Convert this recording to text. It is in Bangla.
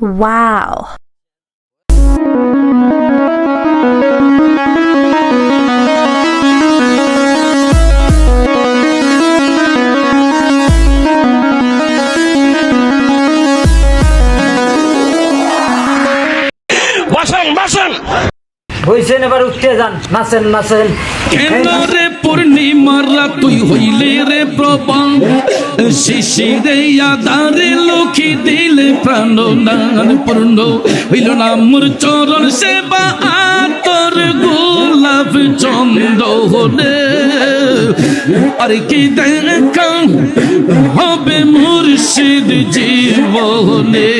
Wow. বসেন বসেন। হইছেন এবার উঠতে যান। নাচেন নাচেন। পূর্ণিমারা তুই হইলে রে শিশিরে আধারে লক্ষ্মী দিলে প্রাণ দান পূর্ণ হইল না মোর চরণ সেবা, আতর গোলাপ চন্দ হলে। আর কি দেখা হবে মুর্শিদ জীবনে?